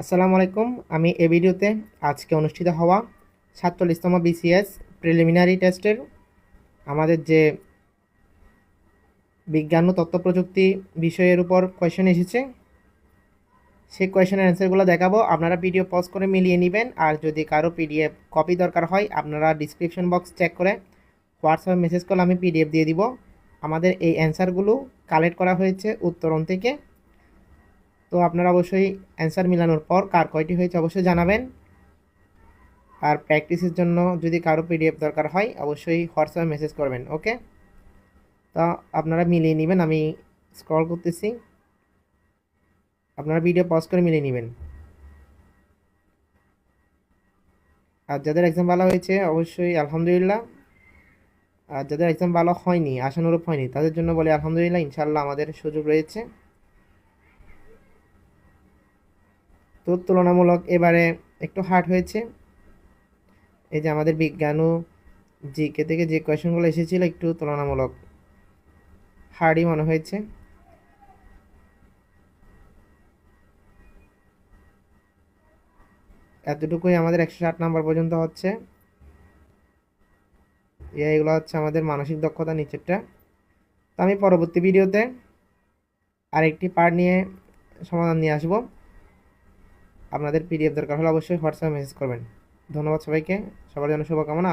আসসালামু আলাইকুম। আমি এই ভিডিওতে আজকে অনুষ্ঠিত হওয়া সাতচল্লিশতম বিসিএস প্রিলিমিনারি টেস্টের আমাদের যে বিজ্ঞান ও তথ্য প্রযুক্তি বিষয়ের উপর কোয়েশন এসেছে। সেই কোয়েশনের অ্যান্সারগুলো দেখাবো। আপনারা ভিডিও পজ করে মিলিয়ে নেবেন। আর যদি কারও পিডিএফ কপি দরকার হয়, আপনারা ডিসক্রিপশন বক্স চেক করে হোয়াটসঅ্যাপে মেসেজ করলে আমি পিডিএফ দিয়ে দিব। আমাদের এই অ্যান্সারগুলো কালেক্ট করা হয়েছে উত্তরণ থেকে। তো আপনারা অবশ্যই অ্যান্সার মিলানোর পর কার কয়টি হয়েছে অবশ্যই জানাবেন। আর প্র্যাকটিসের জন্য যদি কারও পিডিএফ দরকার হয়, অবশ্যই হোয়াটসঅ্যাপে মেসেজ করবেন ওকে তো আপনারা মিলিয়ে নেবেন, আমি স্ক্রল করতেছি। আপনারা ভিডিও পজ করে মিলিয়ে নেবেন। আর যাদের এক্সাম ভালো হয়েছে, অবশ্যই আলহামদুলিল্লাহ। আর যাদের এক্সাম ভালো হয়নি আশানুরূপ হয়নি, তাদের জন্য বলে আলহামদুলিল্লাহ ইনশাল্লাহ আমাদের সুযোগ রয়েছে। তো তুলনামূলক এবারে একটু হার্ড হয়েছে। এই যে আমাদের বিজ্ঞান ও জিকে থেকে যে কোয়েশনগুলো এসেছিল, একটু তুলনামূলক হার্ডই মনে হয়েছে। এতটুকুই আমাদের একশো ষাট নাম্বার পর্যন্ত হচ্ছে। এগুলো হচ্ছে আমাদের মানসিক দক্ষতা নিচেরটা। তো আমি পরবর্তী ভিডিওতে আরেকটি পার্ট নিয়ে সমাধান নিয়ে আসব। আপনাদের পিডিএফ দরকার হলে অবশ্যই হোয়াটসঅ্যাপ মেসেজ করবেন। ধন্যবাদ সবাইকে। সবার জন্য শুভকামনা।